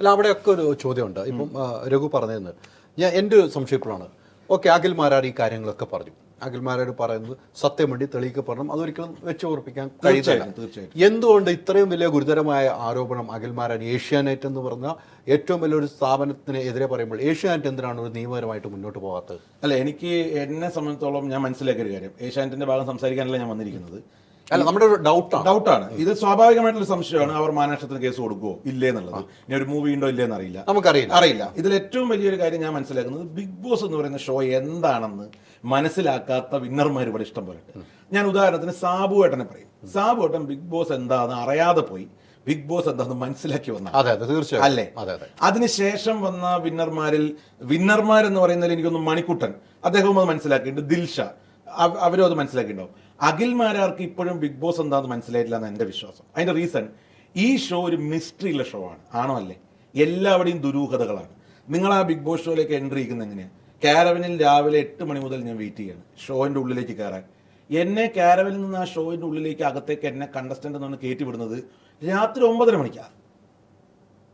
അല്ല അവിടെയൊക്കെ ഒരു ചോദ്യമുണ്ട്. ഇപ്പം രഘു പറഞ്ഞതെന്ന്. ഞാൻ എന്റെ ഒരു സംശയം ഇപ്പോഴാണ്. ഓക്കെ അഖിൽ മാരാട് ഈ കാര്യങ്ങളൊക്കെ പറഞ്ഞു. അഖിൽ മാരാട് പറയുന്നത് സത്യം വേണ്ടി തെളിയിക്കപ്പെടണം അതൊരിക്കലും വെച്ച് ഉറപ്പിക്കാൻ കഴിയില്ല. എന്തുകൊണ്ട് ഇത്രയും വലിയ ഗുരുതരമായ ആരോപണം അഖിൽ മാരാട് ഏഷ്യാനെറ്റ് എന്ന് പറഞ്ഞ ഏറ്റവും വലിയൊരു സ്ഥാപനത്തിന് എതിരെ പറയുമ്പോൾ ഏഷ്യാനെറ്റ് എന്തിനാണ് ഒരു നിയമപരമായിട്ട് മുന്നോട്ട് പോകാത്തത്? അല്ല എനിക്ക് എന്നെ സംബന്ധിച്ചോളം ഞാൻ മനസ്സിലാക്കിയ ഒരു കാര്യം. ഏഷ്യാനെറ്റിന്റെ ഭാഗം സംസാരിക്കാനല്ല ഞാൻ വന്നിരിക്കുന്നത്. അല്ല നമ്മുടെ ഒരു ഡൗട്ടാണ് ഡൗട്ടാണ് ഇത് സ്വാഭാവികമായിട്ടുള്ള സംശയമാണ്. അവർ മാനനഷ്ടത്തിന് കേസ് കൊടുക്കുമോ ഇല്ലേ എന്നുള്ളത്. ഇനി ഒരു മൂവി ഉണ്ടോ ഇല്ലേ എന്നറിയില്ല നമുക്കറിയില്ല. അറിയില്ല. ഇതിൽ ഏറ്റവും വലിയൊരു കാര്യം ഞാൻ മനസ്സിലാക്കുന്നത് ബിഗ് ബോസ് എന്ന് പറയുന്ന ഷോ എന്താണെന്ന് മനസ്സിലാക്കാത്ത വിന്നർമാർ ഇവിടെ ഇഷ്ടം പോലെ. ഞാൻ ഉദാഹരണത്തിന് സാബു ഏട്ടനെ പറയും. സാബു ഏട്ടൻ ബിഗ് ബോസ് എന്താണെന്ന് അറിയാതെ പോയി ബിഗ് ബോസ് എന്താന്ന് മനസ്സിലാക്കി വന്ന അതെ അതെ തീർച്ചയായും. അല്ലേ? അതെ അതെ. അതിനുശേഷം വന്ന വിന്നർമാരിൽ വിന്നർമാർ എന്ന് പറയുന്നതിൽ എനിക്കൊന്ന് മണിക്കുട്ടൻ അദ്ദേഹവും അത് മനസ്സിലാക്കിയിട്ടുണ്ട്. ദിൽഷ അവ- അവരും അത് മനസ്സിലാക്കിയിട്ടുണ്ടാവും. അഖിൽമാരാർക്ക് ഇപ്പോഴും ബിഗ് ബോസ് എന്താണെന്ന് മനസ്സിലായിട്ടില്ല എന്ന് എന്റെ വിശ്വാസം. അതിന്റെ റീസൺ ഈ ഷോ ഒരു മിസ്റ്ററി ഉള്ള ഷോ ആണ്. ആണോ അല്ലേ? എല്ലാവരുടെയും ദുരൂഹതകളാണ്. നിങ്ങൾ ആ ബിഗ് ബോസ് ഷോയിലേക്ക് എൻട്രി ചെയ്യുന്നത് എങ്ങനെയാണ് കാരവനിൽ രാവിലെ എട്ട് മണി മുതൽ ഞാൻ വെയിറ്റ് ചെയ്യാണ്. ഷോയിന്റെ ഉള്ളിലേക്ക് കയറാൻ. എന്നെ കാരവനിൽ നിന്ന് ആ ഷോയിന്റെ ഉള്ളിലേക്ക് അകത്തേക്ക് എന്നെ കണ്ടസ്റ്റന്റ് എന്നാണ് കയറ്റി വിടുന്നത് രാത്രി ഒമ്പതര മണിക്കാണ്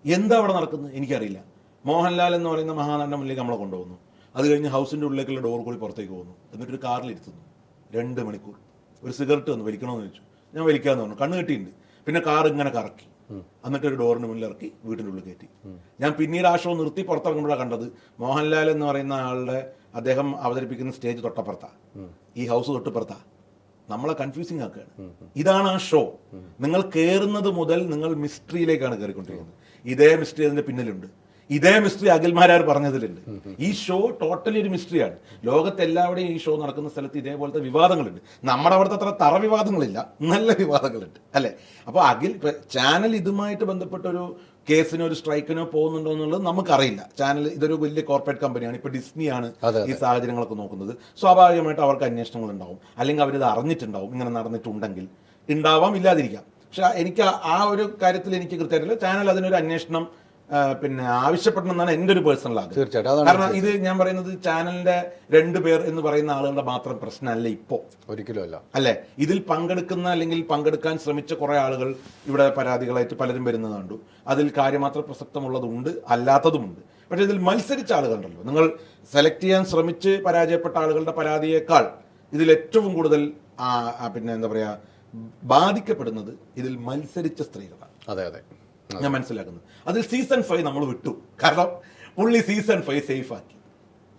എന്താ അവിടെ നടക്കുന്നത്? എനിക്കറിയില്ല. മോഹൻലാൽ എന്ന് പറയുന്ന മഹാനടന്റെ മുന്നിലേക്ക് നമ്മളെ കൊണ്ടുപോകുന്നു. അത് കഴിഞ്ഞ് ഹൗസിന്റെ ഉള്ളിലേക്കുള്ള ഡോർ കൂടി പുറത്തേക്ക് പോകുന്നു. എന്നിട്ടൊരു കാറിൽ ഇരുത്തുന്നു. രണ്ട് മണിക്കൂർ. ഒരു സിഗരറ്റ് വന്ന് വലിക്കണമെന്ന് ചോദിച്ചു. ഞാൻ വലിക്കാന്ന് പറഞ്ഞു. കണ്ണ് കെട്ടിയിട്ടുണ്ട്. പിന്നെ കാർ ഇങ്ങനെ കറക്കി. എന്നിട്ട് ഒരു ഡോറിന് മുന്നിൽ ഇറക്കി വീട്ടിന്റെ ഉള്ളിൽ കയറ്റി. ഞാൻ പിന്നീട് ആ ഷോ നിർത്തി പുറത്തിറങ്ങുമ്പോഴാണ് കണ്ടത്. മോഹൻലാൽ എന്ന് പറയുന്ന ആളുടെ അദ്ദേഹം അവതരിപ്പിക്കുന്ന സ്റ്റേജ് തൊട്ടപ്പുറത്താ. ഈ ഹൗസ് തൊട്ടപ്പുറത്താ. നമ്മളെ കൺഫ്യൂസിങ് ആക്കുകയാണ്. ഇതാണ് ആ ഷോ. നിങ്ങൾ കയറുന്നത് മുതൽ നിങ്ങൾ മിസ്റ്ററിയിലേക്കാണ് കയറിക്കൊണ്ടിരിക്കുന്നത് ഇതേ മിസ്റ്ററി അതിന്റെ പിന്നിലുണ്ട്. ഇതേ മിസ്റ്ററി അഖിൽമാരാർ പറഞ്ഞതിലുണ്ട്. ഈ ഷോ ടോട്ടലി ഒരു മിസ്റ്ററിയാണ്. ലോകത്തെല്ലാവരുടെയും ഈ ഷോ നടക്കുന്ന സ്ഥലത്ത് ഇതേപോലത്തെ വിവാദങ്ങളുണ്ട്. നമ്മുടെ അവിടുത്തെ അത്ര തറ വിവാദങ്ങളില്ല. നല്ല വിവാദങ്ങളുണ്ട്. അല്ലേ? അപ്പോൾ അഖിൽ ചാനൽ ഇതുമായിട്ട് ബന്ധപ്പെട്ടൊരു കേസിനോ ഒരു സ്ട്രൈക്കിനോ പോകുന്നുണ്ടോ എന്നുള്ളത് നമുക്കറിയില്ല. ചാനൽ ഇതൊരു വലിയ കോർപ്പറേറ്റ് കമ്പനിയാണ് ഇപ്പൊ ഡിസ്നിയാണ് ഈ സാഹചര്യങ്ങളൊക്കെ നോക്കുന്നത്. സ്വാഭാവികമായിട്ട് അവർക്ക് അന്വേഷണങ്ങൾ ഉണ്ടാവും അല്ലെങ്കിൽ അവരിത് അറിഞ്ഞിട്ടുണ്ടാവും. ഇങ്ങനെ നടന്നിട്ടുണ്ടെങ്കിൽ. ഉണ്ടാവാം ഇല്ലാതിരിക്കാം. പക്ഷെ എനിക്ക് ആ- ഒരു കാര്യത്തിൽ എനിക്ക് കൃത്യമായിട്ടില്ല ചാനൽ അതിനൊരു അന്വേഷണം പിന്നെ ആവശ്യപ്പെടണം എന്നാണ് എന്റെ ഒരു പേഴ്സണൽ ആഗ്രഹം. തീർച്ചയായിട്ടും. കാരണം ഇത് ഞാൻ പറയുന്നത് ചാനലിന്റെ രണ്ട് പേർ എന്ന് പറയുന്ന ആളുകളുടെ മാത്രം പ്രശ്നമല്ല ഇപ്പോ ഒരിക്കലും അല്ല. അല്ലെ? ഇതിൽ പങ്കെടുക്കുന്ന അല്ലെങ്കിൽ പങ്കെടുക്കാൻ ശ്രമിച്ച കുറെ ആളുകൾ ഇവിടെ പരാതികളായിട്ട് പലരും വരുന്നത് കണ്ടു. അതിൽ കാര്യമാത്ര പ്രസക്തമുള്ളതുണ്ട് അല്ലാത്തതുമുണ്ട്. പക്ഷെ ഇതിൽ മത്സരിച്ച ആളുകളുണ്ടല്ലോ നിങ്ങൾ സെലക്ട് ചെയ്യാൻ ശ്രമിച്ച് പരാജയപ്പെട്ട ആളുകളുടെ പരാതിയേക്കാൾ ഇതിൽ ഏറ്റവും കൂടുതൽ പിന്നെ എന്താ പറയാ ബാധിക്കപ്പെടുന്നത് ഇതിൽ മത്സരിച്ച സ്ത്രീകളാണ്. അതെ അതെ. ഞാൻ മനസ്സിലാക്കുന്നത്. അതിൽ സീസൺ ഫൈവ് നമ്മൾ വിട്ടു. കാരണം പുള്ളി സീസൺ ഫൈവ് സേഫ് ആക്കി.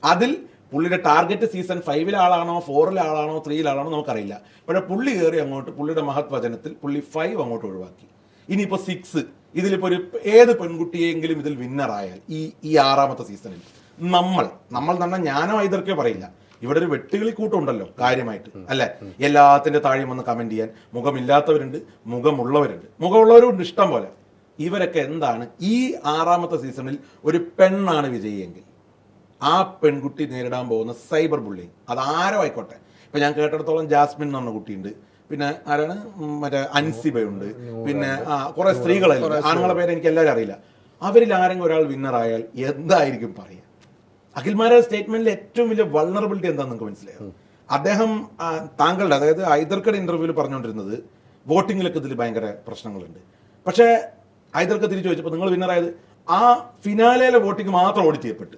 അതിൽ പുള്ളിയുടെ ടാർഗറ്റ് സീസൺ ഫൈവിലെ ആളാണോ ഫോറിലെ ആളാണോ ത്രീയിലാണോ നമുക്കറിയില്ല. പക്ഷേ പുള്ളി കയറി അങ്ങോട്ട് പുള്ളിയുടെ മഹത്വചനത്തിൽ പുള്ളി ഫൈവ് അങ്ങോട്ട് ഒഴിവാക്കി. ഇനിയിപ്പോൾ സിക്സ് ഇതിലിപ്പോൾ ഒരു ഏത് പെൺകുട്ടിയെങ്കിലും ഇതിൽ വിന്നറായാൽ ഈ ഈ ആറാമത്തെ സീസണിൽ നമ്മൾ നമ്മൾ തന്നെ ഞാനോ ഇതൊക്കെ പറയില്ല. ഇവിടെ ഒരു വെട്ടുകളി കൂട്ടമുണ്ടല്ലോ കാര്യമായിട്ട് അല്ലെ? എല്ലാത്തിന്റെ താഴെയും വന്ന് കമന്റ് ചെയ്യാൻ. മുഖമില്ലാത്തവരുണ്ട് മുഖമുള്ളവരുണ്ട്. മുഖമുള്ളവരുണ്ട് ഇഷ്ടം പോലെ. ഇവരൊക്കെ എന്താണ്? ഈ ആറാമത്തെ സീസണിൽ ഒരു പെണ്ണാണ് വിജയിയെങ്കിൽ. ആ പെൺകുട്ടി നേരിടാൻ പോകുന്ന സൈബർ ബുള്ളിങ് അത് ആരോ ആയിക്കോട്ടെ. ഇപ്പൊ ഞാൻ കേട്ടിടത്തോളം ജാസ്മിൻ എന്ന് പറഞ്ഞ കുട്ടിയുണ്ട്. പിന്നെ ആരാണ്? മറ്റേ അൻസിബയുണ്ട്. പിന്നെ കുറെ സ്ത്രീകളല്ലേ ആണുങ്ങളെ പേര് എനിക്ക് എല്ലാവരും അറിയില്ല. അവരിൽ ആരെങ്കിലും ഒരാൾ വിന്നർ ആയാൽ എന്തായിരിക്കും പറയുക അഖിൽമാരുടെ സ്റ്റേറ്റ്മെന്റിൽ ഏറ്റവും വലിയ വൾണറബിലിറ്റി എന്താണെന്ന് നിങ്ങൾക്ക് മനസ്സിലായോ? അദ്ദേഹം താങ്കളുടെ അതായത് ഐദർക്കയുടെ ഇന്റർവ്യൂവിൽ പറഞ്ഞുകൊണ്ടിരുന്നത് വോട്ടിങ്ങിലൊക്കെ ഇതിൽ ഭയങ്കര പ്രശ്നങ്ങളുണ്ട്. പക്ഷേ ഐദർക്ക് തിരിച്ചു ചോദിച്ചപ്പോൾ നിങ്ങൾ വിന്നറായത് ആ ഫിനാലയിലെ വോട്ടിംഗ് മാത്രം ഓഡിറ്റ് ചെയ്യപ്പെട്ടു.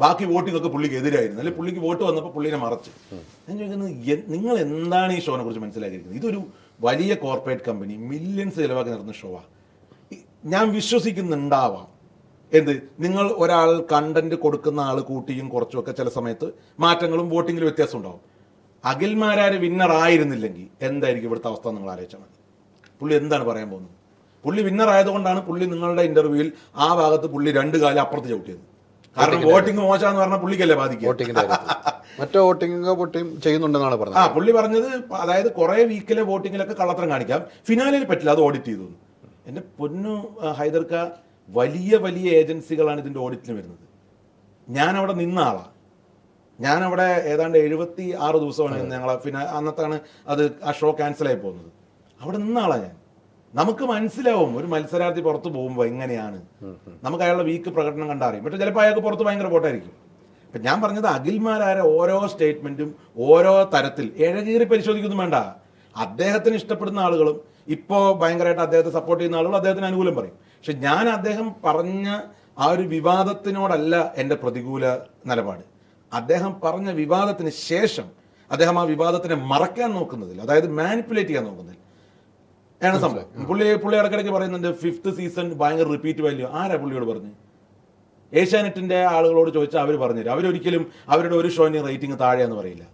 ബാക്കി വോട്ടിംഗ് ഒക്കെ പുള്ളിക്ക് എതിരായിരുന്നു. അല്ലെങ്കിൽ പുള്ളിക്ക് വോട്ട് വന്നപ്പോൾ പുള്ളിനെ മറച്ച്. ഞാൻ ചോദിക്കുന്നത് നിങ്ങൾ എന്താണ് ഈ ഷോനെ കുറിച്ച് മനസ്സിലാക്കിയിരിക്കുന്നത്? ഇതൊരു വലിയ കോർപ്പറേറ്റ് കമ്പനി മില്യൺസ് ചിലവാക്കി നടന്ന ഷോവാ. ഞാൻ വിശ്വസിക്കുന്നുണ്ടാവാം. എന്ത്? നിങ്ങൾ ഒരാൾ കണ്ടന്റ് കൊടുക്കുന്ന ആൾ കൂട്ടിയും കുറച്ചും ഒക്കെ ചില സമയത്ത് മാറ്റങ്ങളും വോട്ടിങ്ങിൽ വ്യത്യാസം ഉണ്ടാവും. അഖിൽമാരാര് വിന്നർ ആയിരുന്നില്ലെങ്കിൽ എന്തായിരിക്കും ഇവിടുത്തെ അവസ്ഥ നിങ്ങൾ ആലോചിച്ചാൽ മതി. പുള്ളി എന്താണ് പറയാൻ പോകുന്നത്? പുള്ളി വിന്നർ ആയതുകൊണ്ടാണ് പുള്ളി നിങ്ങളുടെ ഇന്റർവ്യൂവിൽ ആ ഭാഗത്ത് പുള്ളി രണ്ട് കാലം അപ്പുറത്ത് ചവിട്ടിയത്. കാരണം വോട്ടിംഗ് മോശമെന്ന് പറഞ്ഞാൽ പുള്ളിക്കല്ലേ ബാധിക്കും മറ്റേ വോട്ടിംഗ് വോട്ടിംഗ് ചെയ്യുന്നുണ്ടെന്നാണ് പറഞ്ഞത്. ആ പുള്ളി പറഞ്ഞത് അതായത് കുറെ വീക്കിലെ വോട്ടിങ്ങിലൊക്കെ കള്ളത്തരം കാണിക്കാം. ഫിനാലിൽ പറ്റില്ല അത് ഓഡിറ്റ് ചെയ്തു. എന്റെ പൊന്നു ഹൈദർക്ക വലിയ വലിയ ഏജൻസികളാണ് ഇതിന്റെ ഓഡിറ്റിന് വരുന്നത്. ഞാൻ അവിടെ നിന്ന ആളാണ് ഞാൻ അവിടെ ഏതാണ്ട് എഴുപത്തി ആറ് ദിവസമാണ് ഞങ്ങളെ ഫിനാ അന്നത്താണ് അത് ആ ഷോ ക്യാൻസൽ ആയി പോകുന്നത്. അവിടെ നിന്ന ആളാണ് ഞാൻ. നമുക്ക് മനസ്സിലാവും ഒരു മത്സരാർത്ഥി പുറത്ത് പോകുമ്പോൾ എങ്ങനെയാണ്. നമുക്ക് അയാളുടെ വീക്ക് പ്രകടനം കണ്ടറിയും പക്ഷെ ചിലപ്പോൾ അയാൾക്ക് പുറത്ത് ഭയങ്കര പോട്ടായിരിക്കും. ഇപ്പൊ ഞാൻ പറഞ്ഞത് അഖിൽമാരായ ഓരോ സ്റ്റേറ്റ്മെന്റും ഓരോ തരത്തിൽ ഇഴകീറി പരിശോധിക്കുന്നു വേണ്ട. അദ്ദേഹത്തിന് ഇഷ്ടപ്പെടുന്ന ആളുകളും ഇപ്പോൾ ഭയങ്കരമായിട്ട് അദ്ദേഹത്തെ സപ്പോർട്ട് ചെയ്യുന്ന ആളുകൾ അദ്ദേഹത്തിന് അനുകൂലം പറയും. പക്ഷെ ഞാൻ അദ്ദേഹം പറഞ്ഞ ആ ഒരു വിവാദത്തിനോടല്ല എന്റെ പ്രതികൂല നിലപാട്. അദ്ദേഹം പറഞ്ഞ വിവാദത്തിന് ശേഷം അദ്ദേഹം ആ വിവാദത്തിനെ മറക്കാൻ നോക്കുന്നതിൽ അതായത് മാനിപ്പുലേറ്റ് ചെയ്യാൻ നോക്കുന്നതിൽ ആണ് സംഭവം. പുള്ളി പുള്ളി ഇടയ്ക്കിടയ്ക്ക് പറയുന്നുണ്ട് ഫിഫ്ത്ത് സീസൺ ഭയങ്കര റിപ്പീറ്റ് വാല്യൂ ആരാ പുള്ളിയോട് പറഞ്ഞു? ഏഷ്യാനെറ്റിന്റെ ആളുകളോട് ചോദിച്ചാൽ അവർ പറഞ്ഞുതരും അവരൊരിക്കലും അവരുടെ ഒരു ഷോയിന് റേറ്റിംഗ് താഴെയെന്ന് പറയില്ല.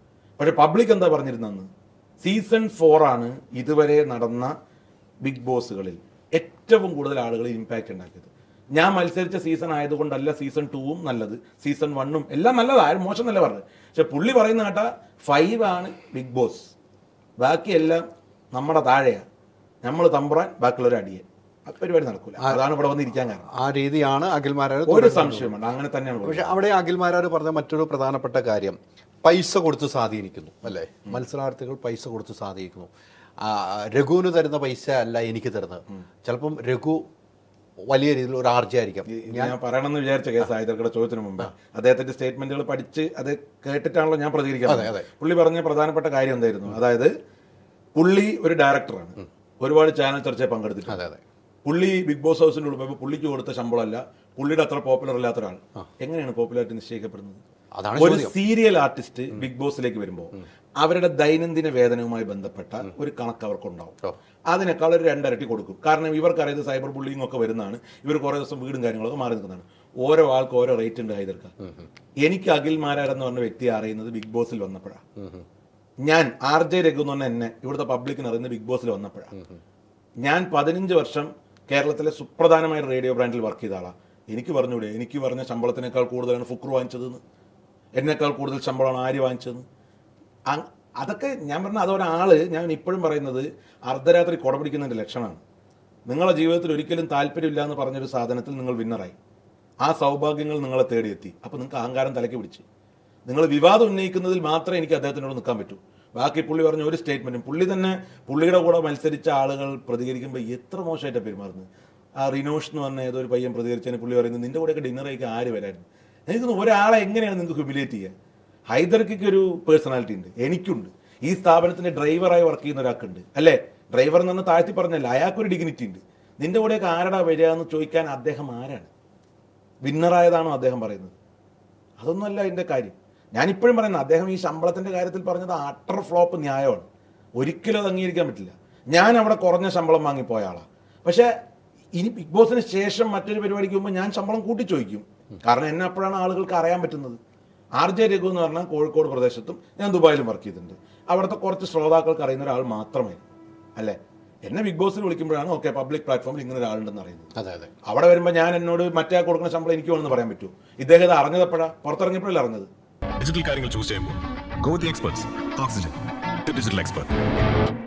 പക്ഷെ പബ്ലിക് എന്താ പറഞ്ഞിരുന്നെന്ന് സീസൺ ഫോർ ആണ് ഇതുവരെ നടന്ന ബിഗ് ബോസുകളിൽ ഏറ്റവും കൂടുതൽ ആളുകൾ ഇമ്പാക്റ്റ് ഉണ്ടാക്കിയത്. ഞാൻ മത്സരിച്ച സീസൺ ആയതുകൊണ്ടല്ല സീസൺ ടൂവും നല്ലത് സീസൺ വണ്ണും എല്ലാം നല്ലതാണ് മോശം നല്ല പറഞ്ഞത്. പക്ഷെ പുള്ളി പറയുന്ന കേട്ടാ ഫൈവ് ആണ് ബിഗ് ബോസ് ബാക്കിയെല്ലാം നമ്മുടെ താഴെയാണ് നമ്മൾ തമ്പുറാൻ ബാക്കിയുള്ളവർ അടിയൻ. പരിപാടി നടക്കൂല. അതാണ് ഇവിടെ വന്നിരിക്കാൻ കാരണം. ആ രീതിയാണ് അഖിൽമാരാർ ഒരു സംശയമുണ്ട് അങ്ങനെ തന്നെയാണ്. പക്ഷെ അവിടെ അഖിൽമാരാർ പറഞ്ഞ മറ്റൊരു പ്രധാനപ്പെട്ട കാര്യം പൈസ കൊടുത്ത് സ്വാധീനിക്കുന്നു അല്ലേ? മത്സരാർത്ഥികൾ പൈസ കൊടുത്ത് സ്വാധീനിക്കുന്നു. രഘുവിന് തരുന്ന പൈസ അല്ല എനിക്ക് തരുന്നത്. ചിലപ്പം രഘു വലിയ രീതിയിൽ ഒരു ആർജയായിരിക്കാം ഞാൻ പറയണമെന്ന് വിചാരിച്ച കേസ് ആയതൊക്കെ ചോദ്യത്തിന് മുമ്പ്. അദ്ദേഹത്തിന്റെ സ്റ്റേറ്റ്മെന്റുകൾ പഠിച്ച് അത് കേട്ടിട്ടാണല്ലോ ഞാൻ പ്രതികരിക്കുന്നത്. പുള്ളി പറഞ്ഞ പ്രധാനപ്പെട്ട കാര്യം എന്തായിരുന്നു? അതായത് പുള്ളി ഒരു ഡയറക്ടറാണ്. ഒരുപാട് ചാനൽ ചർച്ചയിൽ പങ്കെടുത്തിട്ടുണ്ട്. അതെ അതെ. പുള്ളി ബിഗ് ബോസ് ഹൗസിന്റെ ഉള്ളിൽ പോയപ്പോൾ പുള്ളിക്ക് കൊടുത്ത ശമ്പളമല്ല പുള്ളിയുടെ അത്ര പോപ്പുലർ അല്ലാത്ത ഒരാൾ. എങ്ങനെയാണ് പോപ്പുലാരിറ്റി നിശ്ചയിക്കപ്പെടുന്നത്? ഒരു സീരിയൽ ആർട്ടിസ്റ്റ് ബിഗ് ബോസിലേക്ക് വരുമ്പോൾ അവരുടെ ദൈനംദിന വേതനവുമായി ബന്ധപ്പെട്ട ഒരു കണക്ക് അവർക്കുണ്ടാവും. അതിനേക്കാൾ ഒരു രണ്ടരട്ടി കൊടുക്കും. കാരണം ഇവർക്കറിയത് സൈബർ ബുള്ളിങ് ഒക്കെ വരുന്നതാണ്. ഇവർ കുറേ ദിവസം വീടും കാര്യങ്ങളൊക്കെ മാറി നിൽക്കുന്നതാണ്. ഓരോ ആൾക്ക് ഓരോ റേറ്റ് ഉണ്ട് ഹൈദർക്ക എനിക്ക് അഖിൽ മാരാരെന്ന് പറഞ്ഞ വ്യക്തിയെ അറിയുന്നത് ബിഗ് ബോസിൽ വന്നപ്പോഴാണ് ഞാൻ ആർ ജെ രഘു എന്ന് പറഞ്ഞ എന്നെ ഇവിടുത്തെ പബ്ലിക്കിന് അറിയുന്ന ബിഗ് ബോസിൽ വന്നപ്പോഴാണ് ഞാൻ പതിനഞ്ച് വർഷം കേരളത്തിലെ സുപ്രധാനമായ റേഡിയോ ബ്രാൻഡിൽ വർക്ക് ചെയ്ത ആളാണ് എനിക്ക് പറഞ്ഞൂടെ എനിക്ക് പറഞ്ഞ ശമ്പളത്തിനേക്കാൾ കൂടുതലാണ് ഫുക്ര വാങ്ങിച്ചതെന്ന്. എന്നേക്കാൾ കൂടുതൽ ശമ്പളമാണ് ആര് വാങ്ങിച്ചതെന്ന്. അതൊക്കെ ഞാൻ പറഞ്ഞ അതൊരാൾ ഞാൻ ഇപ്പോഴും പറയുന്നത് അർദ്ധരാത്രി കുടപിടിക്കുന്നതിന്റെ ലക്ഷണമാണ്. നിങ്ങളുടെ ജീവിതത്തിൽ ഒരിക്കലും താല്പര്യമില്ല എന്ന് പറഞ്ഞൊരു സാധനത്തിൽ നിങ്ങൾ വിന്നറായി ആ സൗഭാഗ്യങ്ങൾ നിങ്ങളെ തേടിയെത്തി. അപ്പോൾ നിങ്ങൾക്ക് അഹങ്കാരം തലയ്ക്ക് പിടിച്ച്. നിങ്ങൾ വിവാദം ഉന്നയിക്കുന്നതിൽ മാത്രമേ എനിക്ക് അദ്ദേഹത്തിനോട് നിൽക്കാൻ പറ്റൂ. ബാക്കി പുള്ളി പറഞ്ഞ ഒരു സ്റ്റേറ്റ്മെന്റും പുള്ളി തന്നെ പുള്ളിയുടെ കൂടെ മത്സരിച്ച ആളുകൾ പ്രതികരിക്കുമ്പോൾ എത്ര മോശമായിട്ടാണ് പെരുമാറുന്നത്? ആ റിനോഷ് എന്ന് പറഞ്ഞ ഏതോ ഒരു പയ്യൻ പ്രതികരിച്ചതിന് പുള്ളി പറയുന്നത് നിന്റെ കൂടെയൊക്കെ ഡിന്നർ കഴിക്കാൻ ആര് വരായിരുന്നു? എനിക്ക് ഒരാളെ എങ്ങനെയാണ് നിങ്ങൾക്ക് ഹ്യൂമിലേറ്റ് ചെയ്യുക ഹൈദർക്ക് ഒരു പേഴ്സണാലിറ്റി ഉണ്ട് എനിക്കുണ്ട്. ഈ സ്ഥാപനത്തിന്റെ ഡ്രൈവറായി വർക്ക് ചെയ്യുന്ന ഒരാൾക്കുണ്ട് അല്ലേ? ഡ്രൈവർ എന്ന് പറഞ്ഞാൽ താഴ്ത്തി പറഞ്ഞല്ല അയാൾക്കൊരു ഡിഗ്നിറ്റി ഉണ്ട്. നിന്റെ കൂടെയൊക്കെ ആരടാ വരിക എന്ന് ചോദിക്കാൻ അദ്ദേഹം ആരാണ്? വിന്നറായതാണോ അദ്ദേഹം പറയുന്നത്? അതൊന്നുമല്ല അതിന്റെ കാര്യം. ഞാൻ ഇപ്പോഴും പറയുന്നത് അദ്ദേഹം ഈ ശമ്പളത്തിന്റെ കാര്യത്തിൽ പറഞ്ഞത് അട്ടർ ഫ്ലോപ്പ് ന്യായമാണ്. ഒരിക്കലും അത് അംഗീകരിക്കാൻ പറ്റില്ല. ഞാൻ അവിടെ കുറഞ്ഞ ശമ്പളം വാങ്ങിപ്പോയ ആളാണ് പക്ഷേ ഇനി ബിഗ് ബോസിന് ശേഷം മറ്റൊരു പരിപാടിക്ക് മുമ്പ് ഞാൻ ശമ്പളം കൂട്ടി ചോദിക്കും കാരണം എന്നെ അപ്പോഴാണ് ആളുകൾക്ക് അറിയാൻ പറ്റുന്നത്. ആർ ജെ രഘു എന്ന് പറഞ്ഞാൽ കോഴിക്കോട് പ്രദേശത്തും ഞാൻ ദുബായിലും വർക്ക് ചെയ്തിട്ടുണ്ട്. അവിടുത്തെ കുറച്ച് ശ്രോതാക്കൾക്ക് അറിയുന്ന ഒരാൾ മാത്രമേ അല്ലേ? എന്നെ ബിഗ് ബോസിൽ വിളിക്കുമ്പോഴാണ് ഓക്കെ പബ്ലിക് പ്ലാറ്റ്ഫോമിൽ ഇങ്ങനെ ഒരാളുണ്ടെന്ന് അറിയുന്നത്. അതെ അതെ. അവിടെ വരുമ്പോൾ ഞാൻ എന്നോട് മറ്റേ കൊടുക്കുന്ന ശമ്പളം എനിക്ക് വേണമെന്ന് പറയാൻ പറ്റുമോ? ഇദ്ദേഹം ഇത് അറിഞ്ഞതപ്പോഴാ പുറത്തിറങ്ങിയപ്പോഴല്ലേ അറിഞ്ഞത്? ഡിജിറ്റൽ കാര്യങ്ങൾ ചൂസ് ചെയ്യുമ്പോൾ go the experts Oxygen digital expert